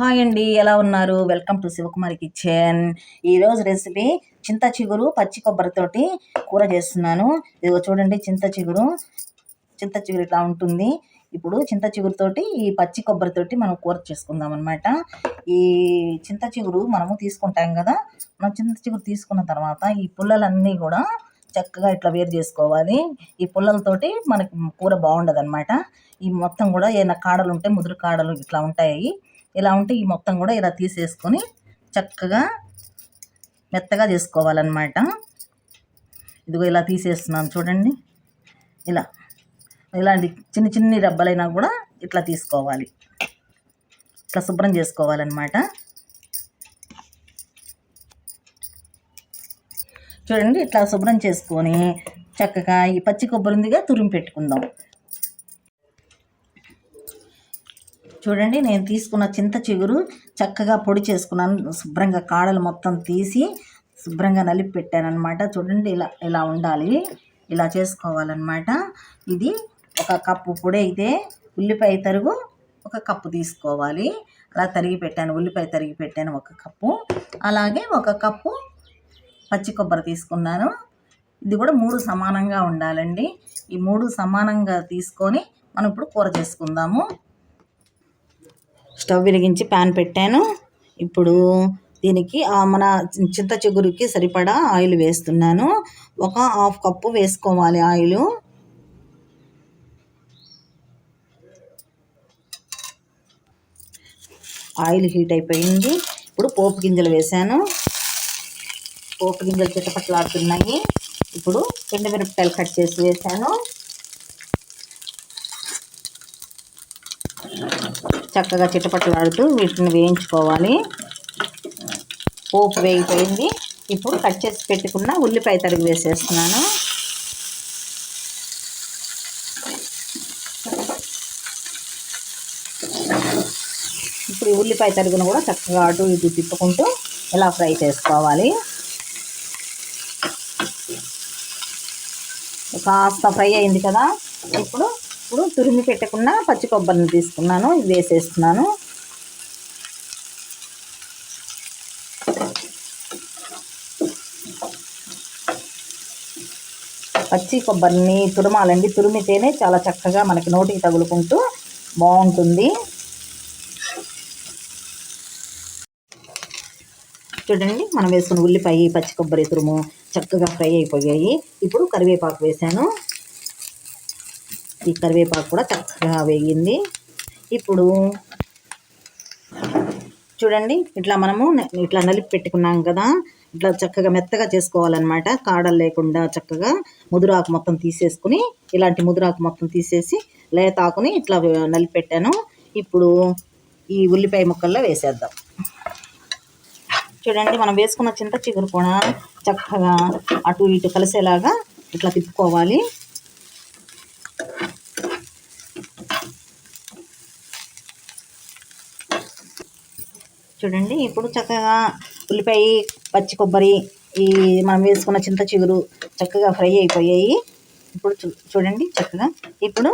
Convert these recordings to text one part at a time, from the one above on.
Hi అండి ఎలా ఉన్నారు? Welcome to Shivakumari kitchen. ఈరోజు రెసిపీ చింత చిగురు పచ్చి కొబ్బరితోటి కూర చేస్తున్నాను. ఇదిగో చూడండి చింత చిగురు. చింత చిగురు ఇట్లా ఉంటుంది. ఇప్పుడు చింత చిగురుతోటి ఈ పచ్చి కొబ్బరితోటి మనం కూర చేసుకుందాం అనమాట ఈ చింత చిగురు మనము తీసుకుంటాం కదా మనం చింత చిగురు తీసుకున్న తర్వాత ఈ పుల్లలన్నీ కూడా చక్కగా ఇట్లా వేరు చేసుకోవాలి. ఈ పుల్లలతోటి మనకి కూర బాగుండదు అనమాట ఈ మొత్తం కూడా ఏమైనా కాడలు ఉంటే ముదురు కాడలు ఇట్లా ఉంటాయి. ఇలా ఉంటే ఈ మొత్తం కూడా ఇలా తీసేసుకొని చక్కగా మెత్తగా చేసుకోవాలన్నమాట. ఇదిగో ఇలా తీసేస్తున్నాను చూడండి. ఇలా ఇలాంటి చిన్న చిన్ని రబ్బలైనా కూడా ఇట్లా తీసుకోవాలి. ఇట్లా శుభ్రం చేసుకోవాలన్నమాట. చూడండి ఇట్లా శుభ్రం చేసుకొని చక్కగా ఈ పచ్చి కొబ్బరి ఉందిగా తురిమి పెట్టుకుందాం. చూడండి నేను తీసుకున్న చింత చిగురు చక్కగా పొడి చేసుకున్నాను. శుభ్రంగా కాడలు మొత్తం తీసి శుభ్రంగా నలిపి పెట్టానమాట అనమాట చూడండి ఇలా ఇలా ఉండాలి. ఇలా చేసుకోవాలన్నమాట. ఇది ఒక కప్పు పొడి అయితే ఉల్లిపాయ తరుగు ఒక కప్పు తీసుకోవాలి. అలా తరిగి పెట్టాను ఉల్లిపాయ తరిగి పెట్టాను ఒక కప్పు. అలాగే ఒక కప్పు పచ్చి కొబ్బరి తీసుకున్నాను. ఇది కూడా మూడు సమానంగా ఉండాలండి. ఈ మూడు సమానంగా తీసుకొని మనం ఇప్పుడు కూర చేసుకుందాము. స్టవ్ వెలిగించి ప్యాన్ పెట్టాను. ఇప్పుడు దీనికి మన చింత చిగురికి సరిపడా ఆయిల్ వేస్తున్నాను. ఒక హాఫ్ కప్పు వేసుకోవాలి ఆయిల్. ఆయిల్ హీట్ అయిపోయింది. ఇప్పుడు పోపు గింజలు వేసాను పోపు గింజలు చిట్టపట్లాడుతున్నాయి ఇప్పుడు మిరపకాయలు కట్ చేసి వేసాను చక్కగా చిట్టపట్టలాడుతూ వీటిని వేయించుకోవాలి. పోపు వేగిపోయింది. ఇప్పుడు కట్ చేసి పెట్టుకున్న ఉల్లిపాయ తరిగి వేసేస్తున్నాను. ఇప్పుడు ఈ ఉల్లిపాయ తరుగును కూడా చక్కగా అటు ఇటు తిప్పుకుంటూ ఇలా ఫ్రై చేసుకోవాలి. కాస్త ఫ్రై అయింది కదా. ఇప్పుడు ఇప్పుడు తురిమి పెట్టకుండా పచ్చి కొబ్బరిని తీసుకున్నాను. ఇది వేసేస్తున్నాను. పచ్చి కొబ్బరిని తురమాలండి. తురిమితేనే చాలా చక్కగా మనకి నోటికి తగులుకుంటూ బాగుంటుంది. చూడండి మనం వేసుకున్న ఉల్లిపాయ పచ్చి కొబ్బరి తురుము చక్కగా ఫ్రై అయిపోయాయి. ఇప్పుడు కరివేపాకు వేసాను ఈ కరివేపాకు కూడా చక్కగా వేగింది. ఇప్పుడు చూడండి ఇట్లా మనము ఇట్లా నలిపి పెట్టుకున్నాం కదా ఇట్లా చక్కగా మెత్తగా చేసుకోవాలన్నమాట. కాడలు లేకుండా చక్కగా ముదురాకు మొత్తం తీసేసుకుని ఇలాంటి ముదురాకు మొత్తం తీసేసి లేతాకుని ఇట్లా నలిపి పెట్టాను. ఇప్పుడు ఈ ఉల్లిపాయ ముక్కల్లో వేసేద్దాం. చూడండి మనం వేసుకున్న చింత చిగురు కూడా చక్కగా అటు ఇటు కలిసేలాగా ఇట్లా తిప్పుకోవాలి. చూడండి. ఇప్పుడు చక్కగా ఉల్లిపాయ పచ్చి కొబ్బరి ఈ మనం వేసుకున్న చింత చిగురు చక్కగా ఫ్రై అయిపోయాయి. ఇప్పుడు చూడండి చక్కగా. ఇప్పుడు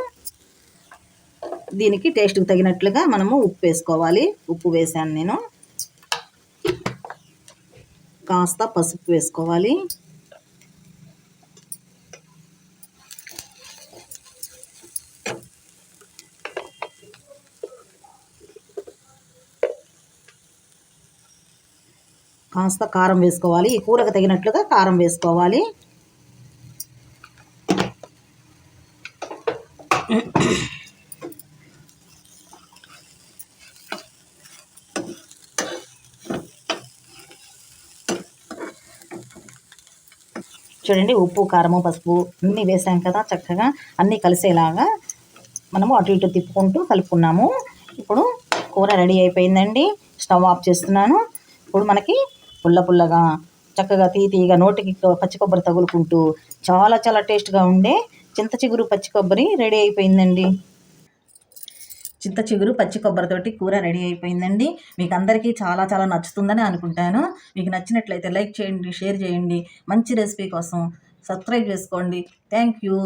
దీనికి టేస్ట్కి తగినట్లుగా మనము ఉప్పు వేసుకోవాలి. ఉప్పు వేసాను నేను. కాస్త పసుపు వేసుకోవాలి. కాస్త కారం వేసుకోవాలి. ఈ కూరకు తగినట్లుగా కారం వేసుకోవాలి. చూడండి ఉప్పు కారము పసుపు అన్నీ వేసాం కదా చక్కగా. అన్నీ కలిసేలాగా మనము అటు ఇటు తిప్పుకుంటూ కలుపుకున్నాము. ఇప్పుడు కూర రెడీ అయిపోయిందండి. స్టవ్ ఆఫ్ చేస్తున్నాను. ఇప్పుడు మనకి పుల్ల పుల్లగా చక్కగా తీ తీయగా నోటికి పచ్చి కొబ్బరి తగులుకుంటూ చాలా చాలా టేస్ట్గా ఉండే చింత చిగురు పచ్చి కొబ్బరి రెడీ అయిపోయిందండి. చింత చిగురు పచ్చి కొబ్బరితోటి కూర రెడీ అయిపోయిందండి. మీకు అందరికీ చాలా చాలా నచ్చుతుందని అనుకుంటాను. మీకు నచ్చినట్లయితే లైక్ చేయండి షేర్ చేయండి. మంచి రెసిపీ కోసం సబ్స్క్రైబ్ చేసుకోండి. Thank you.